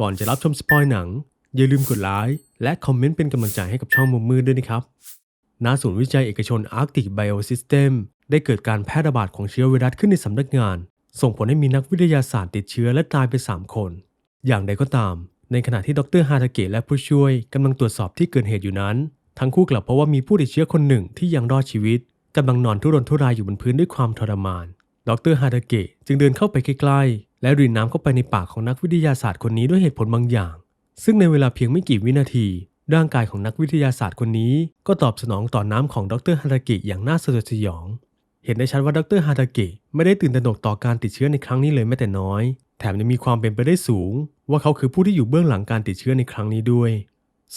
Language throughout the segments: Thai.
ก่อนจะรับชมสปอยหนัง อย่าลืมกดไลค์และคอมเมนต์เป็นกำลังใจให้กับช่องมุมมืดด้วยนะครับณศูนย์วิจัยเอกชน Arctic Biosystem ได้เกิดการแพร่ระบาดของเชื้อไวรัสขึ้นในสำนักงาน ส่งผลให้มีนักวิทยาศาสตร์ติดเชื้อและตายไป 3 คน อย่างใดก็ตาม ในขณะที่ดรฮาทาเกะและผู้ช่วยกำลังตรวจสอบที่เกิดเหตุอยู่นั้น ทั้งคู่กลับพบว่ามีผู้ติดเชื้อคนหนึ่งที่ยังรอดชีวิตกำลังนอนทุรนทุรายอยู่บนพื้นด้วยความทรมาน ดรฮาทาเกะจึงเดินเข้าไปใกล้ๆ และรินน้ำเข้าไปในปากของนักวิทยาศาสตร์คนนี้ด้วยเหตุผลบางอย่าง ซึ่งในเวลาเพียงไม่กี่วินาที ร่างกายของนักวิทยาศาสตร์คนนี้ก็ตอบสนองต่อน้ำของดรฮาทาเกะอย่างน่าสยดสยอง เห็นได้ชัดว่าดรฮาทาเกะไม่ได้ตื่นตระหนกต่อการติดเชื้อในครั้งนี้เลยแม้แต่น้อย แถมยังมีความเป็นไปได้สูง ว่าเขาคือผู้ที่อยู่เบื้องหลังการติดเชื้อในครั้งนี้ด้วย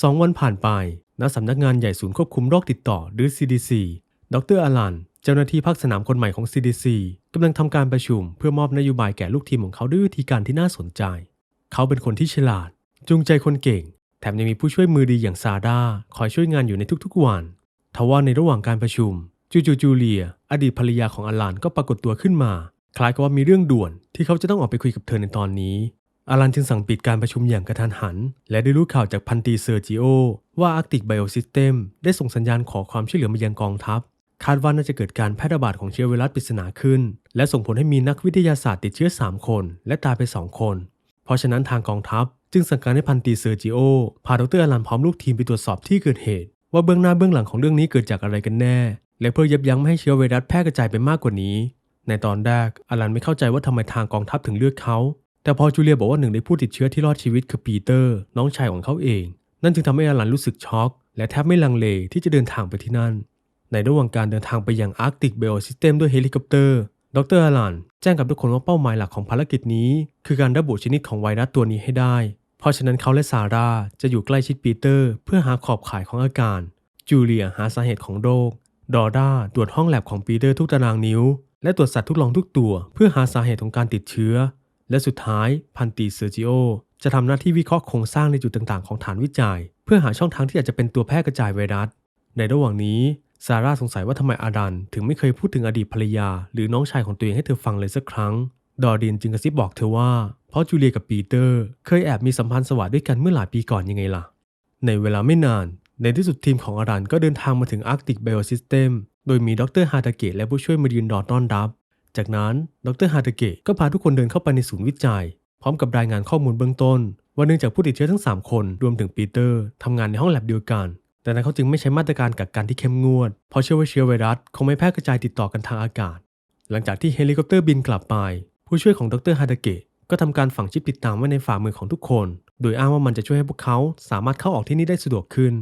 สองวันผ่านไปณสำนักงานใหญ่ศูนย์ควบคุมโรคติดต่อหรือ CDC ดรอลัน เจ้าหน้าที่ภาคสนามคนใหม่ของ CDC กำลังทำการประชุมเพื่อมอบนโยบายแก่ลูกทีมของเขาด้วยวิธีการที่น่าสนใจ เขาเป็นคนที่ฉลาด จูงใจคนเก่ง แถมยังมีผู้ช่วยมือดีอย่างซาร่าคอยช่วยงานอยู่ในทุกๆวันทว่าในระหว่างการประชุม จูจูจูเลีย อดีตภรรยาของอลันก็ปรากฏตัวขึ้นมา คล้ายกับว่ามีเรื่องด่วนที่เขาจะต้องออกไปคุยกับเธอในตอนนี้อารันจึงสั่งปิดการประชุมอย่างกระทันหัน และได้รู้ข่าวจากพันตีเซอร์จิโอ ว่า Arctic Biosystem ได้ส่งสัญญาณขอความช่วยเหลือมายังกองทัพ คาดว่าน่าจะเกิดการแพร่ระบาดของเชื้อไวรัสปริศนาขึ้น และส่งผลให้มีนักวิทยาศาสตร์ติดเชื้อ 3 คน และตายไป 2 คน เพราะฉะนั้นทางกองทัพ จึงสั่งการให้พันตีเซอร์จิโอพาดรอลันพร้อมลูกทีมไปตรวจสอบที่เกิดเหตุ ว่าเบื้องหน้าเบื้องหลังของเรื่องนี้เกิดจากอะไรกันแน่ และเพื่อยับยั้งไม่ให้เชื้อไวรัสแพร่กระจายไปมากกว่านี้ ในตอนแรกอลันไม่เข้าใจว่าทำไมทางกองทัพถึงเลือกเขา แต่พอจูเลียบอกว่าหนึ่งในผู้ติดเชื้อที่รอดชีวิตคือปีเตอร์ น้องชายของเขาเอง นั่นจึงทำให้อลันรู้สึกช็อก และแทบไม่ลังเลที่จะเดินทางไปที่นั่น ในระหว่างการเดินทางไปยัง Arctic Biosystem ด้วยเฮลิคอปเตอร์ ดรอลันแจ้งกับทุกคนว่าเป้าหมายหลักของภารกิจนี้ คือการระบุชนิดของไวรัสตัวนี้ให้ได้ เพราะฉะนั้นเขาและซาร่าจะอยู่ใกล้ชิดปีเตอร์ เพื่อหาขอบข่ายของอาการ จูเลียหาสาเหตุของโรค ดอร่าตรวจห้องแลบของปีเตอร์ทุกตารางนิ้ว และตรวจสัตว์ทดลองทุกตัว เพื่อหาสาเหตุของการติดเชื้อ และสุดท้ายพันตีเซอร์จิโอจะทำหน้าที่วิเคราะห์โครงสร้างในจุดต่างๆ ของฐานวิจัย เพื่อหาช่องทางที่อาจจะเป็นตัวแพร่กระจายไวรัส ในระหว่างนี้ ซาร่าสงสัยว่าทำไมอาดันถึงไม่เคยพูดถึงอดีตภรรยา หรือน้องชายของตัวเองให้เธอฟังเลยสักครั้ง ดอร์ดินจึงกระซิบบอกเธอว่า เพราะจูเลียกับปีเตอร์ เคยแอบมีสัมพันธ์สวัสดด้วยกันเมื่อหลายปีก่อนยังไงล่ะ ในเวลาไม่นาน ในที่สุดทีมของอารันก็เดินทางมาถึง Arctic Biosystem โดยมีดรฮาตาเกะและผู้ช่วยมายืนรอต้อนรับ จากนั้นดรฮาตาเกะก็พาทุกคนเดินเข้าไปในศูนย์วิจัย พร้อมกับรายงานข้อมูลเบื้องต้นว่าเนื่องจากผู้ติดเชื้อทั้ง 3 คนรวมถึงปีเตอร์ทำงานในห้องแลบเดียวกัน แต่นั้นเขาจึงไม่ใช้มาตรการกักกันที่เข้มงวด เพราะเชื่อว่าเชื้อไวรัสคงไม่แพร่กระจายติดต่อกันทางอากาศ หลังจากที่เฮลิคอปเตอร์บินกลับไป ผู้ช่วยของดรฮาตาเกะก็ทำการฝังชิปติดตามไว้ในฝ่ามือของทุกคน โดยอ้างว่ามันจะช่วยให้พวกเขาสามารถเข้าออกที่นี่ได้สะดวกขึ้น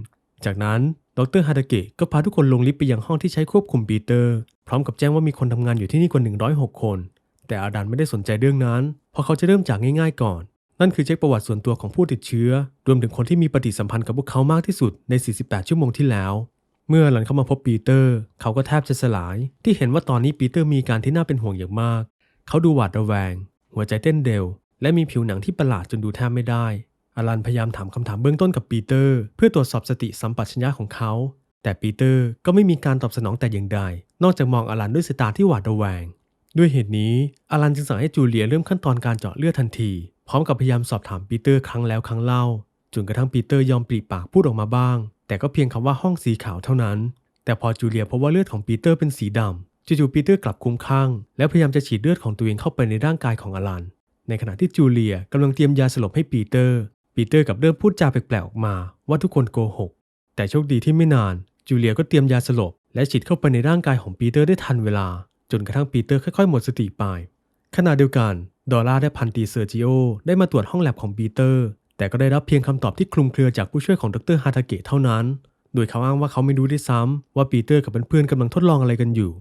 จากนั้นดรฮาตาเกะก็พาทุกคนลงลิฟต์ไปยังห้องที่ใช้ควบคุมปีเตอร์ พร้อมกับแจ้งว่ามีคนทำงานอยู่ที่นี่กว่า106 คน แต่อาดันไม่ได้สนใจเรื่องนั้น เพราะเขาจะเริ่มจากง่าย ๆ ก่อน นั่นคือเช็คประวัติส่วนตัวของผู้ติดเชื้อ รวมถึงคนที่มีปฏิสัมพันธ์กับพวกเขามากที่สุดใน 48 ชั่วโมงที่แล้ว เมื่อหลันเข้ามาพบปีเตอร์ เขาก็แทบจะสลาย ที่เห็นว่าตอนนี้ปีเตอร์มีการที่น่าเป็นห่วงอย่างมาก เขาดูหวาดระแวง หัวใจเต้นเร็ว และมีผิวหนังที่ประหลาดจนดูแทบไม่ได้ อลันพยายามถามคำถามเบื้องต้นกับปีเตอร์ เพื่อตรวจสอบสติสัมปชัญญะของเขา แต่ปีเตอร์ก็ไม่มีการตอบสนองแต่อย่างใด นอกจากมองอลันด้วยสายตาที่หวาดระแวง ด้วยเหตุนี้อลันจึงสั่งให้จูเลียเริ่มขั้นตอนการเจาะเลือดทันที พร้อมกับพยายามสอบถามปีเตอร์ครั้งแล้วครั้งเล่า จนกระทั่งปีเตอร์ยอมปรีปากพูดออกมาบ้าง แต่ก็เพียงคำว่าห้องสีขาวเท่านั้น แต่พอจูเลียพบว่าเลือดของปีเตอร์เป็นสีดำจู่ๆปีเตอร์กลับคุ้มคลั่งและพยายามจะฉีดเลือดของตัวเองเข้าไปในร่างกายของอลัน ในขณะที่จูเลียกำลังเตรียมยาสลบให้ปีเตอร์ ปีเตอร์กับเริ่มพูดจาแปลกๆออกมาว่าทุกคนโกหก แต่โชคดีที่ไม่นาน จูเลียก็เตรียมยาสลบ และฉีดเข้าไปในร่างกายของปีเตอร์ได้ทันเวลา จนกระทั่งปีเตอร์ค่อยๆหมดสติไป ขณะเดียวกัน ดอลล่าและพันตีเซอร์จิโอได้มาตรวจห้องแลบของปีเตอร์ แต่ก็ได้รับเพียงคำตอบที่คลุมเครือจากผู้ช่วยของดรฮาตาเกะเท่านั้น โดยเขาอ้างว่าเขาไม่รู้ด้วยซ้ำว่าปีเตอร์กับเพื่อนๆกำลังทดลองอะไรกันอยู่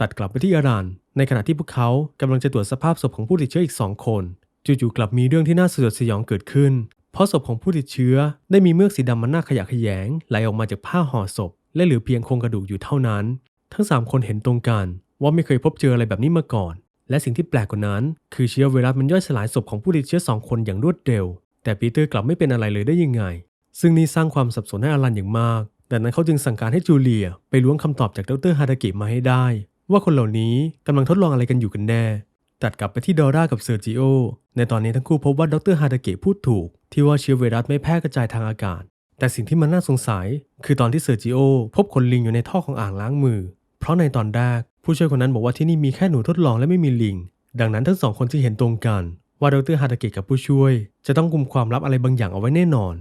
ตัดกลับไปที่อารันในขณะที่พวกเขากำลังจะตรวจสภาพศพของผู้ติดเชื้ออีกสองคนจู่ๆกลับมีเรื่องที่น่าสยดสยองเกิดขึ้น เพราะศพของผู้ติดเชื้อได้มีเมือกสีดำมันหน่าขยะแขยงไหลออกมาจากผ้าห่อศพ และเหลือเพียงโครงกระดูกอยู่เท่านั้น ทั้งสามคนเห็นตรงกัน ว่าไม่เคยพบเจออะไรแบบนี้มาก่อน และสิ่งที่แปลกกว่านั้น คือเชื้อไวรัสมันย่อยสลายศพของผู้ติดเชื้อสองคนอย่างรวดเร็ว แต่ปีเตอร์กลับไม่เป็นอะไรเลยได้ยังไง ซึ่งนี่สร้างความสับสนให้อลันอย่างมาก ดังนั้นเขาจึงสั่งการให้จูเลีย ไปล้วงคำตอบจากดรฮาตาเกะมาให้ได้ ว่าคนเหล่านี้กำลังทดลองอะไรกันอยู่กันแน่ ตัดกลับไปที่ดอร่ากับเซอร์จิโอ ในตอนนี้ทั้งคู่พบว่าดรฮาตาเกะพูดถูก ที่ว่าเชื้อไวรัสไม่แพร่กระจายทางอากาศ แต่สิ่งที่มันน่าสงสัย คือตอนที่เซอร์จิโอพบขนลิงอยู่ในท่อของอ่างล้างมือ เพราะในตอนแรก ผู้ช่วยคนนั้นบอกว่าที่นี่มีแค่หนูทดลองและไม่มีลิง ดังนั้นทั้งสองคนจึงเห็นตรงกัน ว่าดรฮาตาเกะกับผู้ช่วย จะต้องกุมความลับอะไรบางอย่างเอาไว้แน่นอน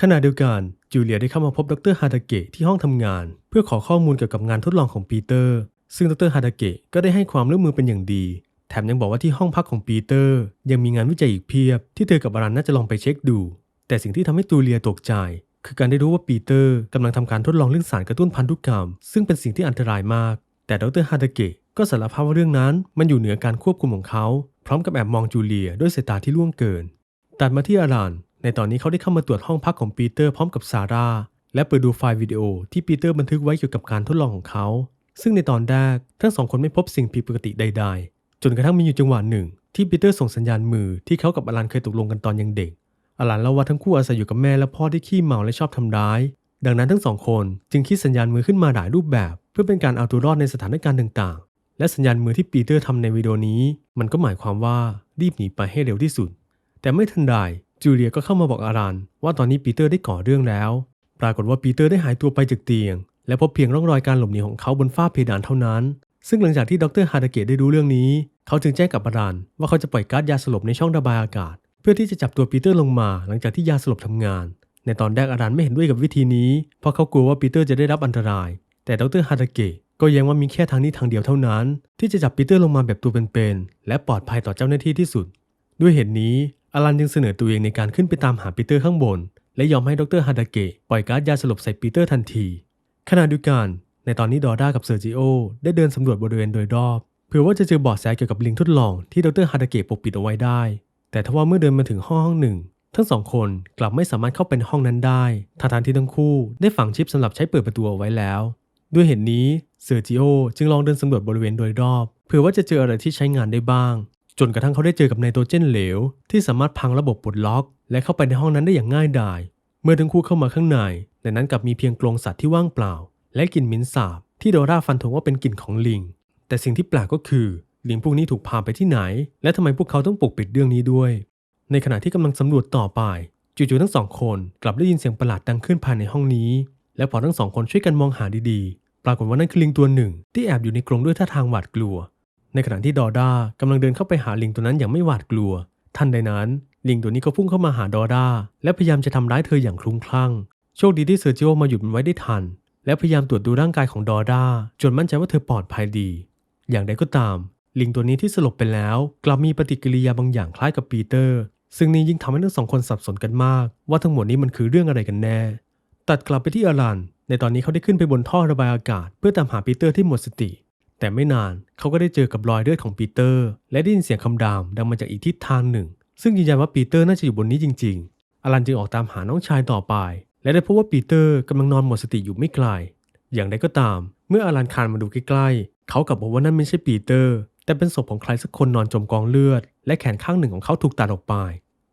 ขณะเดียวกันจูเลียได้เข้ามาพบดรฮาตาเกะที่ห้องทำงาน เพื่อขอข้อมูลเกี่ยวกับงานทดลองของปีเตอร์ ซึ่งดรฮาตาเกะก็ได้ให้ความร่วมมือเป็นอย่างดี แถมยังบอกว่าที่ห้องพักของปีเตอร์ ยังมีงานวิจัยอีกเพียบ ที่เธอกับอารันน่าจะลองไปเช็คดู แต่สิ่งที่ทำให้จูเลียตกใจคือการได้รู้ว่าปีเตอร์กำลังทำการทดลองเรื่องสารกระตุ้นพันธุกรรม ซึ่งเป็นสิ่งที่อันตรายมาก แต่ดรฮาตาเกะก็สารภาพว่าเรื่องนั้นมันอยู่เหนือการควบคุมของเขา พร้อมกับแอบมองจูเลียด้วยสายตาที่ล่วงเกิน ตัดมาที่อารันในตอนนี้เขาได้เข้ามาตรวจห้องพักของปีเตอร์พร้อมกับซาร่า และเปิดดูไฟล์วิดีโอที่ปีเตอร์บันทึกไว้เกี่ยวกับการทดลองของเขา ซึ่งในตอนแรกทั้งสองคนไม่พบสิ่งผิดปกติใด ๆ จนกระทั่งมีอยู่จังหวะหนึ่ง ที่ปีเตอร์ส่งสัญญาณมือที่เขากับอลันเคยตกลงกันตอนยังเด็กอลันเล่าว่าทั้งคู่อาศัยอยู่กับแม่และพ่อที่ขี้เมาและชอบทำร้าย ดังนั้นทั้งสองคนจึงคิดสัญญาณมือขึ้นมาหลายรูปแบบ พื่อเป็นการเอาตัวรอดในสถานการณ์ต่างๆ และสัญญาณมือที่ปีเตอร์ทำในวิดีโอนี้ มันก็หมายความว่ารีบหนีไปให้เร็วที่สุด แต่ไม่ทันใดจูเลียก็เข้ามาบอกอารันว่าตอนนี้ปีเตอร์ได้ก่อเรื่องแล้ว ปรากฏว่าปีเตอร์ได้หายตัวไปจากเตียง และพบเพียงร่องรอยการหลบหนีของเขาบนฝ้าเพดานเท่านั้น ซึ่งหลังจากที่ดรฮาตาเกะได้รู้เรื่องนี้ เขาจึงแจ้งกับอารันว่าเขาจะปล่อยก๊าซยาสลบในช่องระบายอากาศ เพื่อที่จะจับตัวปีเตอร์ลงมาหลังจากที่ยาสลบทำงาน ในตอนแรกอารันไม่เห็นด้วยกับวิธีนี้ เพราะเขากลัวว่าปีเตอร์จะได้รับอันตราย แต่ดรฮาตาเกะก็ย้ำว่ามีแค่ทางนี้ทางเดียวเท่านั้น ที่จะจับปีเตอร์ลงมาแบบตัวเป็นๆและปลอดภัยต่อเจ้าหน้าที่ที่สุด ด้วยเหตุนี้อลันจึงเสนอตัวเองในการขึ้นไปตามหาปีเตอร์ข้างบน และยอมให้ดรฮาดาเกะปล่อยก๊าซยาสลบใส่ปีเตอร์ทันทีขณะเดียวกัน ในตอนนี้ดอร์ด้ากับเซอร์จิโอได้เดินสำรวจบริเวณโดยรอบเพื่อว่าจะเจอเบาะแสเกี่ยวกับลิงทดลองที่ดรฮาดาเกะปกปิดเอาไว้ได้ แต่ทว่าเมื่อเดินมาถึงห้องห้องหนึ่ง ทั้งสองคนกลับไม่สามารถเข้าไปในห้องนั้นได้ทั้งที่ทั้งคู่ได้ฝังชิปสำหรับใช้เปิดประตูเอาไว้แล้ว ด้วยเหตุนี้เซอร์จิโอจึงลองเดินสำรวจบริเวณโดยรอบเพื่อว่าจะเจออะไรที่ใช้งานได้บ้าง จนกระทั่งเขาได้เจอกับไนโตรเจนเหลว ที่สามารถพังระบบปลดล็อก และเข้าไปในห้องนั้นได้อย่างง่ายดาย เมื่อทั้งคู่เข้ามาข้างในในนั้นกลับมีเพียงกรงสัตว์ที่ว่างเปล่า และกลิ่นเหม็นสาบ ที่ดราฟันธงว่าเป็นกลิ่นของลิง แต่สิ่งที่แปลกก็คือลิงพวกนี้ถูกพาไปที่ไหน และทำไมพวกเขาต้องปกปิดเรื่องนี้ด้วย ในขณะที่กำลังสำรวจต่อไปจู่ๆทั้งสองคนกลับได้ยินเสียงประหลาดดังขึ้นภายในห้องนี้ และพอทั้งสองคนช่วยกันมองหาดีๆ ปรากฏว่านั่นคือลิงตัวหนึ่ง ที่แอบอยู่ในกรงด้วยท่าทางหวาดกลัว ในขณะที่ดอด้ากำลังเดินเข้าไปหาลิงตัวนั้นอย่างไม่หวาดกลัว ทันใดนั้นลิงตัวนี้ก็พุ่งเข้ามาหาดอด้าและพยายามจะทำร้ายเธออย่างคลุ้มคลั่ง โชคดีที่เซอร์จิโอมาหยุดมันไว้ได้ทัน และพยายามตรวจดูร่างกายของดอด้าจนมั่นใจว่าเธอปลอดภัยดี อย่างใดก็ตาม ลิงตัวนี้ที่สลบไปแล้ว กลับมีปฏิกิริยาบางอย่างคล้ายกับปีเตอร์ ซึ่งนี่ยิ่งทำให้ทั้งสองคนสับสนกันมาก ว่าทั้งหมดนี้มันคือเรื่องอะไรกันแน่ ตัดกลับไปที่อารัน ในตอนนี้เขาได้ขึ้นไปบนท่อระบายอากาศ เพื่อตามหาปีเตอร์ที่หมดสติ แต่ไม่นานเขาก็ได้เจอกับรอยเลือดของปีเตอร์ และได้ยินเสียงคำรามดังมาจากอีกทิศทางหนึ่ง ซึ่งยืนยันว่าปีเตอร์น่าจะอยู่บนนี้จริง ๆ อารันจึงออกตามหาน้องชายต่อไป และได้พบว่าปีเตอร์กำลังนอนหมดสติอยู่ไม่ไกล อย่างไรก็ตาม เมื่ออารันคานมาดูใกล้ๆ เขากลับบอกว่านั่นไม่ใช่ปีเตอร์ แต่เป็นศพของใครสักคนนอนจมกองเลือด และแขนข้างหนึ่งของเขาถูกตัดออกไป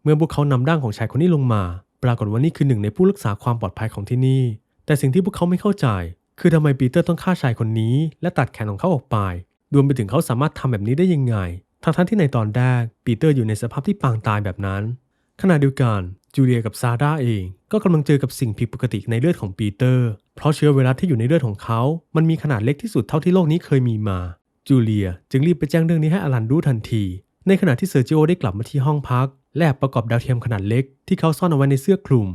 เมื่อพวกเขานำร่างของชายคนนี้ลงมา ปรากฏว่านี่คือหนึ่งในผู้รักษาความปลอดภัยของที่นี่ แต่สิ่งที่พวกเขาไม่เข้าใจ คือทำไมปีเตอร์ต้องฆ่าชายคนนี้ และตัดแขนของเขาออกไปรวมไปถึงเขาสามารถทำแบบนี้ได้ยังไง ทั้งๆที่ในตอนแรกปีเตอร์อยู่ในสภาพที่ปางตายแบบนั้น ขณะเดียวกันจูเลียกับซาร่าเอง ก็กำลังเจอกับสิ่งผิดปกติในเลือดของปีเตอร์ เพราะเชื้อไวรัสที่อยู่ในเลือดของเขา มันมีขนาดเล็กที่สุดเท่าที่โลกนี้เคยมีมา จูเลียจึงรีบไปแจ้งเรื่องนี้ให้อลันรู้ทันที ในขณะที่เซอร์จิโอได้กลับมาที่ห้องพัก และประกอบดาวเทียมขนาดเล็กที่เขาซ่อนเอาไว้ในเสื้อคลุม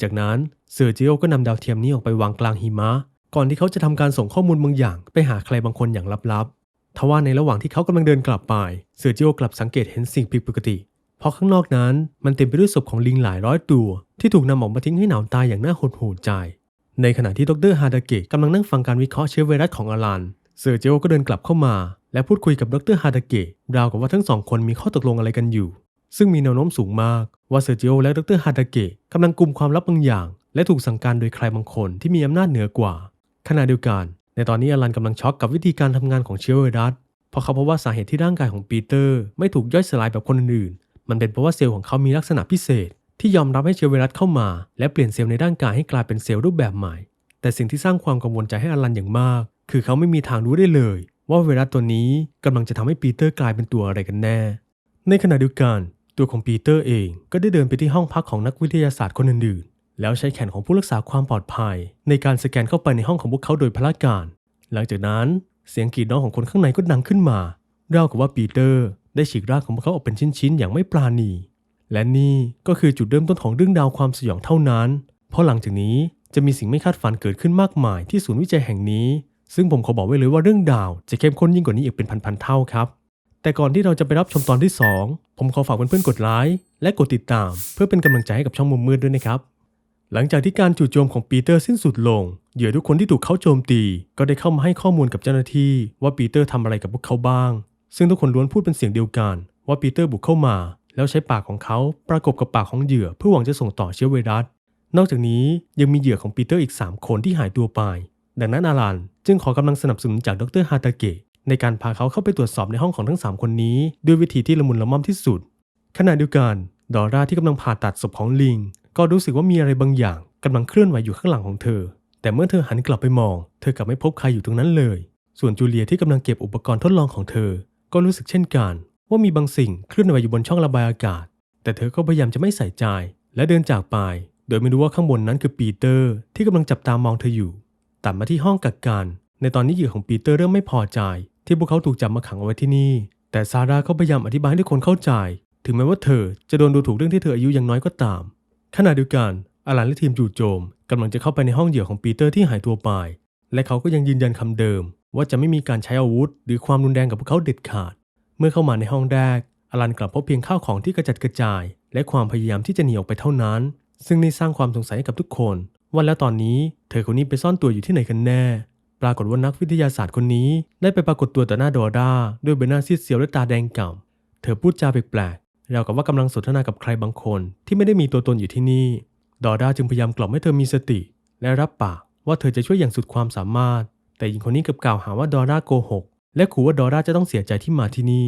จากนั้นเซอร์จิโอก็นำดาวเทียมนี้ออกไปวางกลางหิมะ ก่อนที่เขาจะทำการส่งข้อมูลบางอย่าง ไปหาใครบางคนอย่างลับๆ ทว่าในระหว่างที่เขากำลังเดินกลับไป เซอร์จิโอกลับสังเกตเห็นสิ่งผิดปกติ เพราะข้างนอกนั้นมันเต็มไปด้วยศพของลิงหลายร้อยตัว ที่ถูกนำออกมาทิ้งให้หนาวตายอย่างน่าหดหู่ใจ ในขณะที่ดรฮาดาเกะกำลังนั่งฟังการวิเคราะห์เชื้อไวรัสของอลัน เซอร์จิโอก็เดินกลับเข้ามา และพูดคุยกับดรฮาดาเกะราวกับว่าทั้งสองคนมีข้อตกลงอะไรกันอยู่ ซึ่งมีแนวโน้มสูงมาก ว่าเซอร์จิโอและดรฮาดาเกะกำลังกลุ่มความลับบางอย่าง และถูกสั่งการโดยใครบางคนที่มีอำนาจเหนือกว่า ขณะเดียวกัน ในตอนนี้อลันกำลังช็อกกับวิธีการทำงานของเชื้อไวรัสเพราะเขาพบว่าสาเหตุที่ร่างกายของปีเตอร์ไม่ถูกย่อยสลายแบบคนอื่นๆมันเป็นเพราะว่าเซลล์ของเขามีลักษณะพิเศษ ที่ยอมรับให้เชื้อไวรัสเข้ามา และเปลี่ยนเซลล์ในร่างกายให้กลายเป็นเซลล์รูปแบบใหม่ แต่สิ่งที่สร้างความกังวลใจให้อลันอย่างมาก คือเขาไม่มีทางรู้ได้เลย ว่าไวรัสตัวนี้กำลังจะทำให้ปีเตอร์กลายเป็นตัวอะไรกันแน่ ในขณะเดียวกัน ตัวของปีเตอร์เองก็ได้เดินไปที่ห้องพักของนักวิทยาศาสตร์คนอื่นๆ แล้วใช้แขนของผู้รักษาความปลอดภัย ในการสแกนเข้าไปในห้องของพวกเขาโดยพละการ หลังจากนั้นเสียงกรีดร้องของคนข้างในก็ดังขึ้นมาราวกับว่าปีเตอร์ได้ฉีกร่างของพวกเขาออกเป็นชิ้นๆอย่างไม่ปราณี และนี่ก็คือจุดเริ่มต้นของเรื่องราวความสยองเท่านั้น เพราะหลังจากนี้จะมีสิ่งไม่คาดฝันเกิดขึ้นมากมายที่ศูนย์วิจัยแห่งนี้ ซึ่งผมขอบอกไว้เลยว่าเรื่องราวจะเข้มข้นยิ่งกว่านี้อีกเป็นพันๆเท่าครับ แต่ก่อนที่เราจะไปรับชมตอนที่ 2 ผมขอฝากเพื่อนๆกดไลค์และกดติดตาม เพื่อเป็นกำลังใจให้กับช่องมุมมืดด้วยนะครับ หลังจากที่การจู่โจมของปีเตอร์สิ้นสุดลง เหยื่อทุกคนที่ถูกเขาโจมตี ก็ได้เข้ามาให้ข้อมูลกับเจ้าหน้าที่ว่าปีเตอร์ทำอะไรกับพวกเขาบ้าง ซึ่งทุกคนล้วนพูดเป็นเสียงเดียวกัน ว่าปีเตอร์บุกเข้ามา แล้วใช้ปากของเขาประกบกับปากของเหยื่อเพื่อหวังจะส่งต่อเชื้อไวรัส นอกจากนี้ยังมีเหยื่อของปีเตอร์อีก 3 คนที่หายตัวไป ดังนั้นอารันจึงขอกำลังสนับสนุนจากดรฮาตาเกะ ในการพาเขาเข้าไปตรวจสอบในห้องของทั้ง 3 คนนี้ ด้วยวิธีที่ละมุนละม่อมที่สุด ขณะเดียวกัน ดอร่าที่กำลังผ่าตัดศพของลิง ก็รู้สึกว่ามีอะไรบางอย่างกำลังเคลื่อนไหวอยู่ข้างหลังของเธอ แต่เมื่อเธอหันกลับไปมอง เธอกลับไม่พบใครอยู่ตรงนั้นเลย ส่วนจูเลียที่กำลังเก็บอุปกรณ์ทดลองของเธอ ก็รู้สึกเช่นกัน ว่ามีบางสิ่งเคลื่อนไหวอยู่บนช่องระบายอากาศ แต่เธอก็พยายามจะไม่ใส่ใจและเดินจากไป โดยไม่รู้ว่าข้างบนนั้นคือปีเตอร์ ที่กำลังจับตามองเธออยู่ตัดมาที่ห้องกักกันในตอนนี้เหยื่อของปีเตอร์เริ่มไม่พอใจ ที่พวกเขาถูกจับมาขังเอาไว้ที่นี่ แต่ซาร่าก็พยายามอธิบายให้ทุกคนเข้าใจ ถึงแม้ว่าเธอจะโดนดูถูกเรื่องที่เธออายุยังน้อยก็ตาม ขณะเดียวกันอาลันและทีมจู่โจมกำลังจะเข้าไปในห้องเหยื่อของปีเตอร์ที่หายตัวไป และเขาก็ยังยืนยันคำเดิม ว่าจะไม่มีการใช้อาวุธ หรือความรุนแรงกับพวกเขาเด็ดขาด เมื่อเข้ามาในห้องแรกอาลันกลับพบเพียงข้าวของที่กระจัดกระจาย และความพยายามที่จะหนีออกไปเท่านั้น ซึ่งนี่สร้างความสงสัยให้กับทุกคนว่าแล้วตอนนี้เธอคนนี้ไปซ่อนตัวอยู่ที่ไหนกันแน่ ปรากฏว่านักวิทยาศาสตร์คนนี้ได้ไปปรากฏตัวต่อหน้าดอร่าด้วยใบหน้าซีดเซียวและตาแดงก่ำเธอพูดจาแปลกๆราวกับว่ากำลังสนทนากับใครบางคนที่ไม่ได้มีตัวตนอยู่ที่นี่ ดอร่าจึงพยายามกล่อมให้เธอมีสติ และรับปากว่าเธอจะช่วยอย่างสุดความสามารถ แต่หญิงคนนี้กลับกล่าวหาว่าดอร่าโกหก และขู่ว่าดอร่าจะต้องเสียใจที่มาที่นี่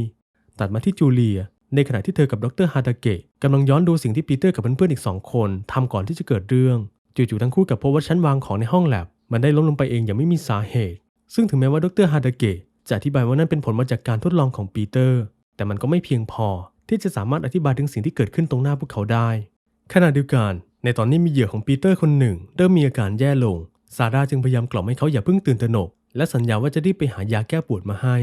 ตัดมาที่จูเลีย ในขณะที่เธอกับดรฮาตาเกะกำลังย้อนดูสิ่งที่ปีเตอร์กับเพื่อนๆอีกสองคนทำก่อนที่จะเกิดเรื่อง จู่ๆทั้งคู่กับพบว่าชั้นวางของในห้องแลบ มันได้ล้มลงไปเองอย่างไม่มีสาเหตุ ซึ่งถึงแม้ว่าดรฮาตาเกะจะอธิบายว่านั่นเป็นผลมาจากการทดลองของปีเตอร์ แต่มันก็ไม่เพียงพอที่จะสามารถอธิบายถึงสิ่งที่เกิดขึ้นตรงหน้าพวกเขาได้ ขณะเดียวกัน ในตอนนี้มีเหยื่อของปีเตอร์คนหนึ่ง เริ่มมีอาการแย่ลง ซาร่าจึงพยายามกล่อมให้เขาอย่าเพิ่งตื่นตระหนก และสัญญาว่าจะรีบไปหายาแก้ปวดมาให้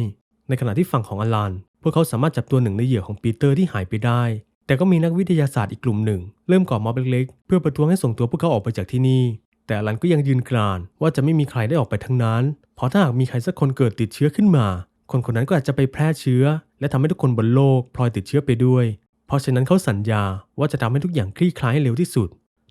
ในขณะที่ฝั่งของอลัน พวกเขาสามารถจับตัวหนึ่งในเหยื่อของปีเตอร์ที่หายไปได้ แต่ก็มีนักวิทยาศาสตร์อีกกลุ่มหนึ่ง เริ่มก่อม็อบเล็กๆ เพื่อประท้วงให้ส่งตัวพวกเขาออกไปจากที่นี่ แต่อลันก็ยังยืนกรานว่าจะไม่มีใครได้ออกไปทั้งนั้น เพราะถ้าหากมีใครสักคนเกิดติดเชื้อขึ้นมา คนคนนั้นก็อาจจะไปแพร่เชื้อ และทำให้ทุกคนบนโลกพลอยติดเชื้อไปด้วย เพราะฉะนั้นเขาสัญญาว่าจะทำให้ทุกอย่างคลี่คลายให้เร็วที่สุด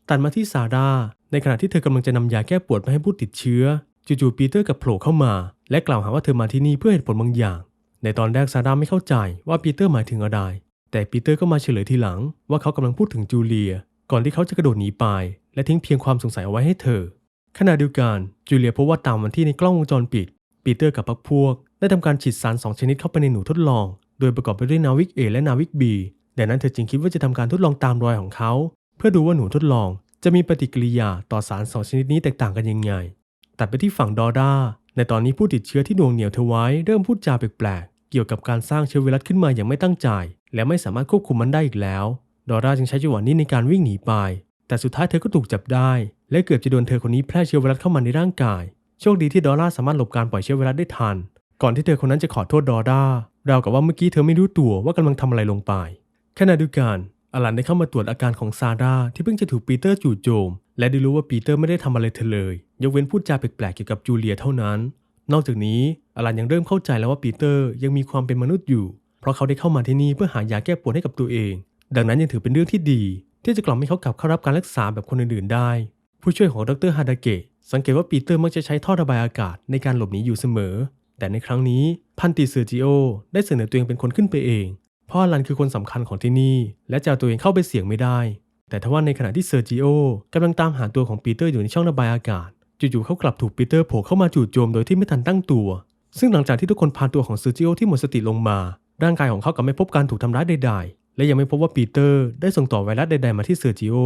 ตัดมาที่ซาร่าในขณะที่เธอกำลังจะนำยาแก้ปวดมาให้ผู้ติดเชื้อ จู่ๆปีเตอร์กับโผล่เข้ามา และกล่าวหาว่าเธอมาที่นี่เพื่อเหตุผลบางอย่าง ในตอนแรกซาร่าไม่เข้าใจว่าปีเตอร์หมายถึงอะไร แต่ปีเตอร์ก็มาเฉลยทีหลัง ว่าเขากำลังพูดถึงจูเลีย ก่อนที่เขาจะกระโดดหนีไป และทิ้งเพียงความสงสัยเอาไว้ให้เธอ ขณะเดียวกันจูเลียพบว่าตามวันที่ในกล้องวงจรปิด ปีเตอร์กับพรรคพวก ได้ทำการฉีดสารสองชนิดเข้าไปในหนูทดลอง โดยประกอบไปด้วยนาวิก A และนาวิก B ดังนั้นเธอจึงคิดว่าจะทำการทดลองตามรอยของเขา เพื่อดูว่าหนูทดลอง จะมีปฏิกิริยาต่อสารสองชนิดนี้แตกต่างกันยังไง ตัดไปที่ฝั่งดอร่าในตอนนี้ผู้ติดเชื้อที่ดวงเหนียวเธอไว้เริ่มพูดจาแปลกๆ เกี่ยวกับการสร้างเชื้อไวรัสขึ้นมาอย่างไม่ตั้งใจ และไม่สามารถควบคุมมันได้อีกแล้ว ดอร่าจึงใช้จังหวะนี้ในการวิ่งหนีไป แต่สุดท้ายเธอก็ถูกจับได้ และเกือบจะโดนเธอคนนี้แพร่เชื้อไวรัสเข้ามาในร่างกาย โชคดีที่ดอร่าสามารถหลบการปล่อยเชื้อไวรัสได้ทัน ก่อนที่เธอคนนั้นจะขอโทษดอร่าราวกับว่าเมื่อกี้เธอไม่รู้ตัวว่ากำลังทำอะไรลงไปขณะเดียวกันอลันได้เข้ามาตรวจอาการของซาร่าที่เพิ่งจะถูกปีเตอร์จู่โจม และได้รู้ว่าปีเตอร์ไม่ได้ทำอะไรเธอเลย ยกเว้นพูดจาแปลกๆเกี่ยวกับจูเลียเท่านั้น นอกจากนี้อลันยังเริ่มเข้าใจแล้วว่าปีเตอร์ยังมีความเป็นมนุษย์อยู่ เพราะเขาได้เข้ามาที่นี่เพื่อหายาแก้ปวดให้กับตัวเอง ดังนั้นยังถือเป็นเรื่องที่ดี ที่จะกล่อมให้เขากลับเข้ารับการรักษาแบบคนอื่นๆได้ ผู้ช่วยของดรฮาดาเกะสังเกตว่าปีเตอร์มักจะใช้ท่อระบายอากาศในการหลบหนีอยู่เสมอ แต่ในครั้งนี้พันติเซอร์จิโอได้เสนอตัวเองเป็นคนขึ้นไปเองเพราะอลันคือคนสำคัญของที่นี่ และจะเอาตัวเองเข้าไปเสี่ยงไม่ได้ แต่ทว่าในขณะที่เซอร์จิโอกำลังตามหาตัวของปีเตอร์อยู่ในช่องระบายอากาศจู่ๆเขากลับถูกปีเตอร์โผล่เข้ามาจู่โจมโดยที่ไม่ทันตั้งตัว ซึ่งหลังจากที่ทุกคนพาตัวของเซอร์จิโอที่หมดสติลงมา ร่างกายของเขากลับไม่พบการถูกทำร้ายใดๆ และยังไม่พบว่าปีเตอร์ได้ส่งต่อไวรัสใดๆมาที่เซอร์จิโอ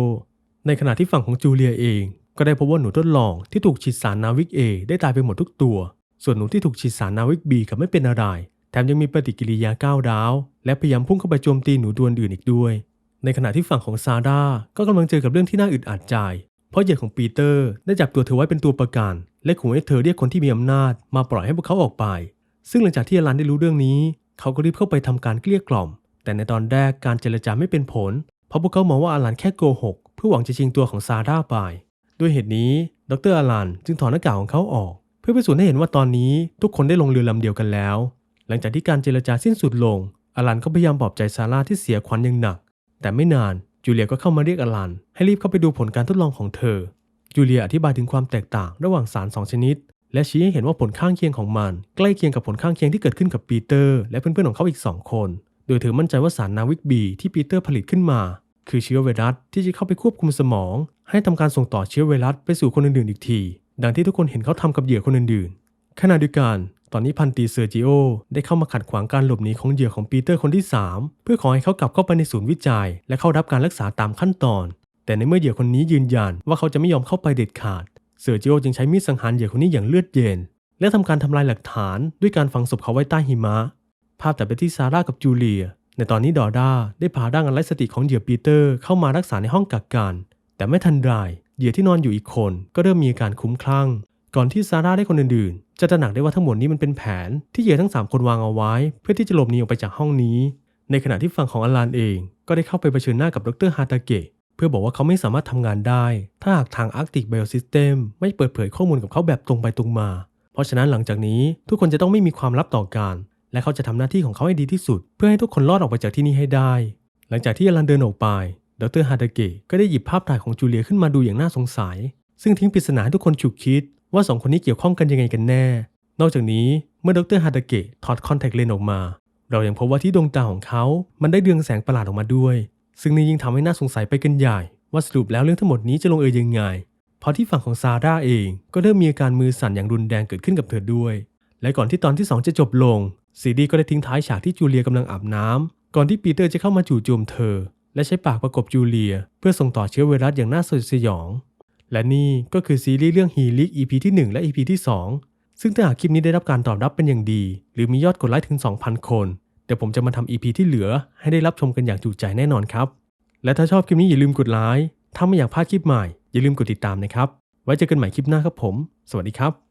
ในขณะที่ฝั่งของจูเลียเอง ก็ได้พบว่าหนูทดลองที่ถูกฉีดสารนาวิกเอได้ตายไปหมดทุกตัว ส่วนหนูที่ถูกฉีดสารนาวิกบีกับไม่เป็นอะไร แถมยังมีปฏิกิริยาก้าวร้าว และพยายามพุ่งเข้าไปโจมตีหนูตัวอื่นอีกด้วย ในขณะที่ฝั่งของซาร่าก็กำลังเจอกับเรื่องที่น่าอึดอัดใจ เพราะเหยื่อของปีเตอร์ได้จับตัวเธอไว้เป็นตัวประกัน และขู่ให้เธอเรียกคนที่มีอำนาจ มาปล่อยให้พวกเขาออกไป ซึ่งหลังจากที่อลันได้รู้เรื่องนี้ เขาก็รีบเข้าไปทำการเกลี้ยกล่อม แต่ในตอนแรกการเจรจาไม่เป็นผล เพราะพวกเขามองว่าอลันแค่โกหก เพื่อหวังจะชิงตัวของซาร่าไป ด้วยเหตุนี้ ดรอลันจึงถอดหน้ากากของเขาออก เพื่อพิสูจน์ให้เห็นว่าตอนนี้ทุกคนได้ลงเรือลำเดียวกันแล้ว หลังจากที่การเจรจาสิ้นสุดลงอลันก็พยายามปลอบใจซาร่าที่เสียขวัญอย่างหนัก แต่ไม่นานจูเลียก็เข้ามาเรียกอลันให้รีบเข้าไปดูผลการทดลองของเธอ จูเลียอธิบายถึงความแตกต่างระหว่างสารสองชนิด และชี้ให้เห็นว่าผลข้างเคียงของมัน ใกล้เคียงกับผลข้างเคียงที่เกิดขึ้นกับปีเตอร์ และเพื่อนๆของเขาอีก2คน โดยเธอมั่นใจว่าสารนาวิกบีที่ปีเตอร์ผลิตขึ้นมา คือเชื้อไวรัสที่จะเข้าไปควบคุมสมอง ให้ทำการส่งต่อเชื้อไวรัสไปสู่คนอื่นๆอีกที ดังที่ทุกคนเห็นเขาทำกับเหยื่อคนอื่นๆขณะเดียวกัน ตอนนี้พันตีเซอร์จิโอได้เข้ามาขัดขวางการหลบหนีของเหยื่อของปีเตอร์คนที่ 3 เพื่อขอให้เขากลับเข้าไปในศูนย์วิจัย และเข้ารับการรักษาตามขั้นตอน แต่ในเมื่อเหยื่อคนนี้ยืนยันว่าเขาจะไม่ยอมเข้าไปเด็ดขาดเซอร์จิโอจึงใช้มีดสังหารเหยื่อคนนี้อย่างเลือดเย็นและทำการทำลายหลักฐานด้วยการฝังศพเขาไว้ใต้หิมะ ภาพแตัดไปที่ซาร่ากับจูเลีย ในตอนนี้ดอด้าได้พาร่างอันไร้สติของเหยื่อปีเตอร์เข้ามารักษาในห้องกักกัน แต่ไม่ทันไรเหยื่อที่นอนอยู่อีกคนก็เริ่มมีอาการคุ้มคลั่ง ก่อนที่ซาร่าได้คนอื่นๆ จะตระหนักได้ว่าทั้งหมดนี้มันเป็นแผนที่เหยื่อทั้ง 3 คนวางเอาไว้ เพื่อที่จะหลบหนีออกไปจากห้องนี้ ในขณะที่ฝั่งของอลานเอง ก็ได้เข้าไปเผชิญหน้ากับดรฮาตาเกะเพื่อบอกว่าเขาไม่สามารถทำงานได้ ถ้าหากทาง Arctic Biosystem ไม่เปิดเผยข้อมูลกับเขาแบบตรงไปตรงมา เพราะฉะนั้นหลังจากนี้ทุกคนจะต้องไม่มีความลับต่อกัน และเขาจะทำหน้าที่ของเขาให้ดีที่สุด เพื่อให้ทุกคนรอดออกไปจากที่นี่ให้ได้ หลังจากที่อลันเดินออกไป ดรฮาตาเกะก็ได้หยิบภาพถ่ายของจูเลียขึ้นมาดูอย่างน่าสงสัย ซึ่งทิ้งปริศนาให้ทุกคนฉุกคิด ว่าสองคนนี้เกี่ยวข้องกันยังไงกันแน่ นอกจากนี้เมื่อดรฮาตาเกะถอดคอนแทคเลนส์ออกมา เรายังพบว่าที่ดวงตาของเขา มันได้เรืองแสงประหลาดออกมาด้วย ซึ่งนี่ยิ่งทำให้น่าสงสัยไปกันใหญ่ ว่าสรุปแล้วเรื่องทั้งหมดนี้จะลงเอยยังไง เพราะที่ฝั่งของซาร่าเองก็เริ่มมีอาการมือสั่นอย่างรุนแรงเกิดขึ้นกับเธอด้วย และก่อนที่ตอนที่ 2 จะจบลง ซีดีก็ได้ทิ้งท้ายฉากที่จูเลียกำลังอาบน้ำก่อนที่ปีเตอร์จะเข้ามาจู่โจมเธอ และใช้ปากประกบจูเลีย เพื่อส่งต่อเชื้อไวรัสอย่างน่าสยดสยอง และนี่ก็คือซีรีส์เรื่องฮีลิก EP ที่ 1 และ EP ที่ 2 ซึ่งถ้าหากคลิปนี้ได้รับการตอบรับเป็นอย่างดี หรือมียอดกดไลค์ถึง 2,000 คน เดี๋ยวผมจะมาทำ EP ที่เหลือ ให้ได้รับชมกันอย่างจุใจแน่นอนครับ และถ้าชอบคลิปนี้อย่าลืมกดไลค์ถ้าไม่อยากพลาดคลิปใหม่อย่าลืมกดติดตามนะครับไว้เจอกันใหม่คลิปหน้าครับผม สวัสดีครับ